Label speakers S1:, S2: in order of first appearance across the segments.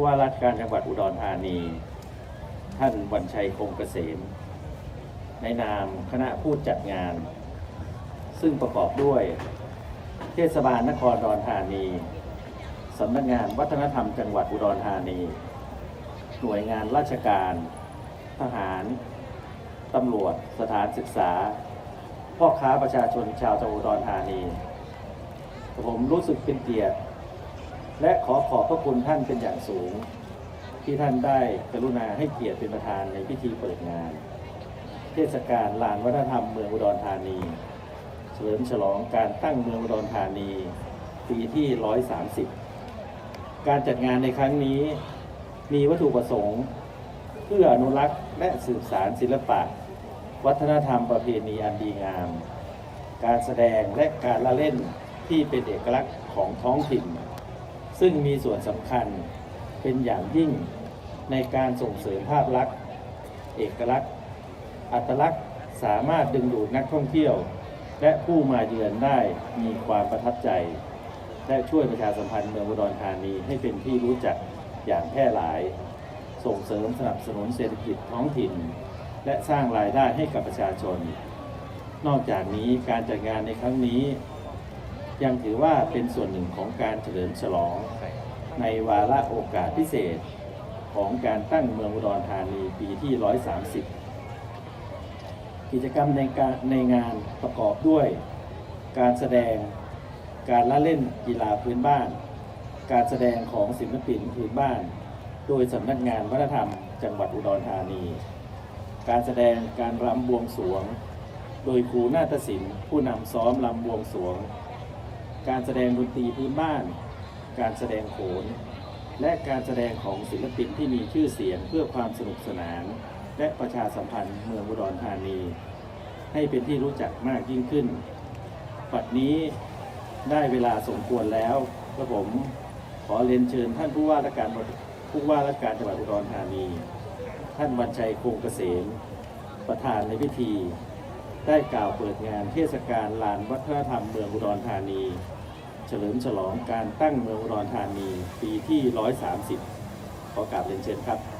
S1: ผู้ว่าราชการจังหวัดอุดรธานี ท่านวันชัยคงเกษม ในนามคณะผู้จัดงาน ซึ่งประกอบด้วย เทศบาลนครอุดรธานีสำนักงานวัฒนธรรมจังหวัดอุดรธานี หน่วยงานราชการ ทหาร ตำรวจ สถานศึกษา พ่อค้าประชาชนชาวจังหวัดอุดรธานี ผมรู้สึกเป็นเกียรติ และขอขอบพระคุณท่านเป็นอย่างสูง ที่ท่านได้กรุณาให้เกียรติเป็นประธานในพิธีเปิดงาน เทศกาลลานวัฒนธรรมเมืองอุดรธานี เฉลิมฉลองการตั้งเมืองอุดรธานี ปีที่ 130 การจัดงานในครั้งนี้มีวัตถุประสงค์ เพื่ออนุรักษ์และสืบสารศิลปะ วัฒนธรรมประเพณีอันดีงาม การแสดงและการละเล่นที่เป็นเอกลักษณ์ของท้องถิ่น ซึ่งมีส่วนสำคัญเป็นอย่างยิ่งในการส่งเสริมภาพลักษณ์ เอกลักษณ์ อัตลักษณ์สามารถดึงดูดนักท่องเที่ยว และผู้มาเยือนได้มีความประทับใจ และช่วยประชาสัมพันธ์เมืองอุดรธานีให้เป็นที่รู้จักอย่างแพร่หลาย ส่งเสริมสนับสนุนเศรษฐกิจท้องถิ่น และสร้างรายได้ให้กับประชาชน นอกจากนี้การจัดงานในครั้งนี้ ยังถือว่าเป็นส่วนหนึ่งของการเฉลิมฉลอง ในวาระโอกาสพิเศษของการตั้งเมืองอุดรธานีปีที่ 130 กิจกรรมในการในงานประกอบด้วย การแสดงการละเล่นกีฬาพื้นบ้าน การแสดงของศิลปินพื้นบ้าน โดยสำนักงานวัฒนธรรมจังหวัดอุดรธานี การแสดงการรำบวงสวง โดยครูนาฏศิลป์ผู้นำซ้อมรำบวงสวง การแสดงดนตรีพื้นบ้าน การแสดงโขน และการแสดงของศิลปินที่มีชื่อเสียงเพื่อความสนุกสนาน และประชาสัมพันธ์เมืองอุดรธานี ให้เป็นที่รู้จักมากยิ่งขึ้น ปัดนี้ได้เวลาสมควรแล้วกระผมขอเรียนเชิญท่านผู้ว่าราชการผู้ว่าราชการจังหวัดอุดรธานี ท่านวันชัยคงเกษมประธานในพิธี ได้กล่าวเปิดงานเทศกาลลานวัฒนธรรมเมืองอุดรธานี เฉลิมฉลองการตั้งเมืองอุดรธานีปีที่ 130 ขอกราบเรียนเชิญครับ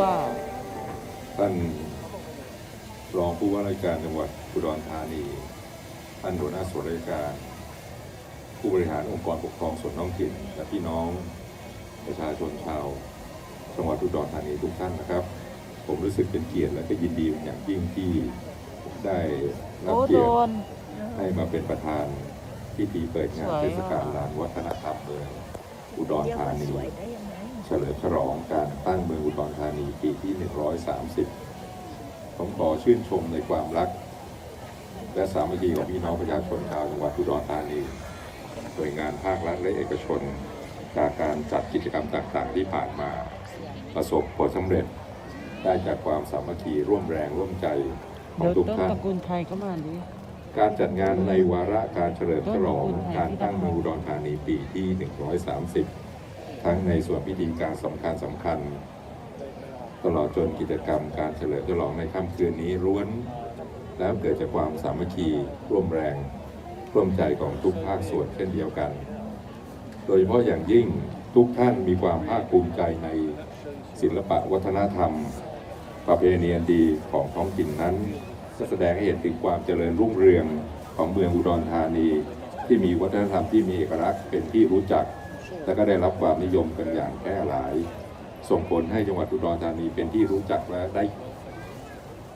S2: ว่า
S3: ท่านรองผู้ว่าราชการจังหวัดอุดรธานีท่านหัวหน้าส่วนราชการ ผู้บริหารองค์กรปกครองส่วนท้องถิ่นและพี่น้องประชาชนชาวจังหวัดอุดรธานีทุกท่านนะครับ ผมรู้สึกเป็นเกียรติและก็ยินดีเป็นอย่างยิ่งที่ได้รับ
S2: โอ้
S3: เกี
S2: โด
S3: ยรติ
S2: น
S3: ให้มาเป็นประธานพิธีเปิดงาน
S2: สวยอะ
S3: เทศกาลลานวัฒนธรรมเมืองอุดร
S4: เรียก
S3: ธา
S4: ว่า
S3: นี
S4: สวยได้ยังไง
S3: เฉลิมฉลองการตั้งเมืองอุดรธานีปีที่ 130 ผมขอชื่นชมในความรัก และสามัคคีของพี่น้องประชาชนชาวจังหวัดอุดรธานีหน่วยงานภาครัฐและเอกชน จากการจัดกิจกรรมต่างๆ ที่ผ่านมาประสบผลสำเร็จได้จากความสามัคคีร่วมแรงร่วมใจขอ
S2: เดี๋
S3: ง
S2: ยว
S3: ทุก
S2: ต้น
S3: ท่าน
S2: ตระกูลไทยก็มาดิ
S3: การจัดงานในวาระการเฉลิมฉลองการตั้งเมืองอุดรธานีปีที่ 130 ทั้งในส่วนพิธีการสำคัญสำคัญ ตลอดจนกิจกรรมการเฉลิมฉลองในค่ำคืนนี้ล้วน แล้วเกิดจากความสามัคคีร่วมแรง ร่วมใจของทุกภาคส่วนเช่นเดียวกัน โดยเฉพาะอย่างยิ่งทุกท่านมีความภาคภูมิใจในศิลปะวัฒนธรรม ประเพณีดีของท้องถิ่นนั้นก็แสดงให้เห็นถึงความเจริญรุ่งเรืองของเมืองอุดรธานี ที่มีวัฒนธรรมที่มีเอกลักษณ์เป็นที่รู้จัก และก็ได้รับความนิยมกันอย่างแพร่หลาย ส่งผลให้จังหวัดอุดรธานีเป็นที่รู้จักและได้